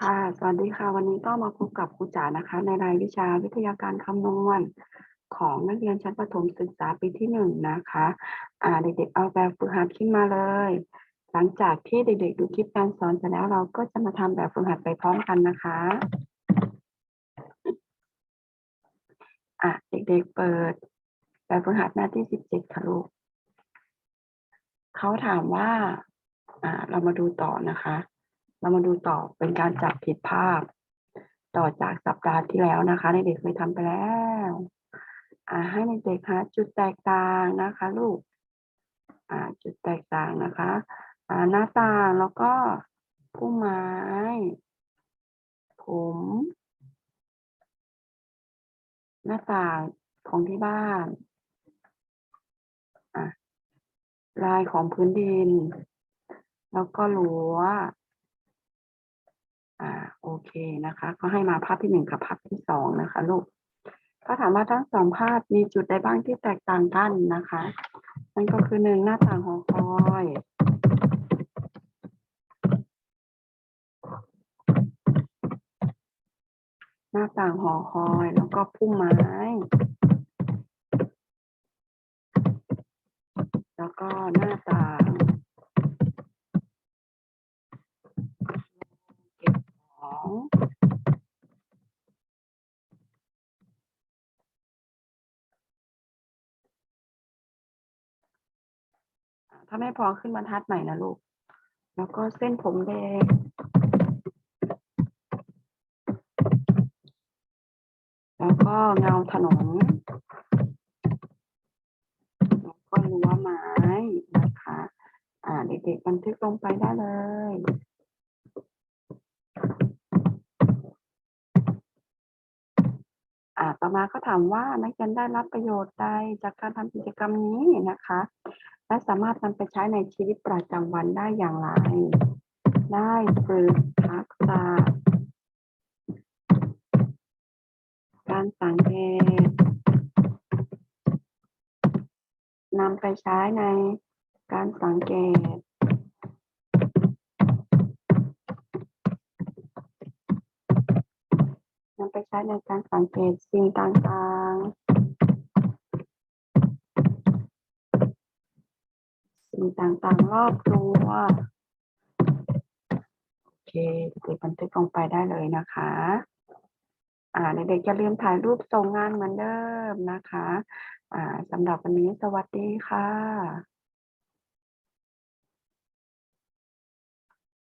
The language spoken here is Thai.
ค่ะ สวัสดีค่ะ วันนี้ก็มาพบกับครูจ๋านะคะ ในรายวิชาวิทยาการคำนวณของนักเรียนชั้นประถมศึกษาปีที่หนึ่งนะคะอ่าเด็กๆเอาแบบฝึกหัดขึ้นมาเลย หลังจากที่เด็กๆดูคลิปการสอนเสร็จแล้วเราก็จะมาทำแบบฝึกหัดไปพร้อมกันนะคะอะเด็กๆเปิด แบบฝึกหัดหน้าที่สิบเจ็ดค่ะลูกเขาถามว่าอ่าเรามาดูต่อนะคะ เรามาดูต่อเป็นการจับผิดภาพ ต่อจากสัปดาห์ที่แล้วนะคะในเด็กเคยทำไปแล้วอ่าให้เด็กหาจุดแตกต่างนะคะ ลูกอ่าจุดแตกต่างนะคะอ่าหน้าต่างแล้วก็ผู้ไม้ ผมหน้าต่างของที่บ้านลายของพื้นดิน แล้วก็รั้ว อ่าโอเคนะคะ ก็ให้มาภาพที่หนึ่งกับภาพที่สองนะคะลูกก็ถามว่าทั้งสองภาพมีจุดใดบ้างที่แตกต่างกันนะคะนั่นก็คือหนึ่งหน้าต่างหอคอยหน้าต่างหอคอยแล้วก็พุ่มไม้ แล้วก็หน้าต่างเก็บ ของถ้าไม่พอขึ้นบรรทัดใหม่นะลูก แล้วก็เส้นผมแดง แล้วก็เงาถนนแล้วก็รั้วไม้นะคะ อ่า เด็กๆบันทึกลงไปได้เลย อ่าต่อมาก็ถามว่านักเรียนได้รับประโยชน์ใดจากการทำกิจกรรมนี้นะคะ และสามารถนำไปใช้ในชีวิตประจำวันได้อย่างไร ได้ฝึกทักษะการสังเกตนำไปใช้ในการสังเกต นำไปใช้ในการสังเกตสิ่งต่างๆ สิ่งต่างๆ รอบตัวโอเคเด็กๆบันทึกลงไปได้เลยนะคะ อ่าเด็กๆอย่าลืมถ่ายรูปส่งงานเหมือนเดิมนะคะ อ่าสำหรับวันนี้สวัสดีค่ะ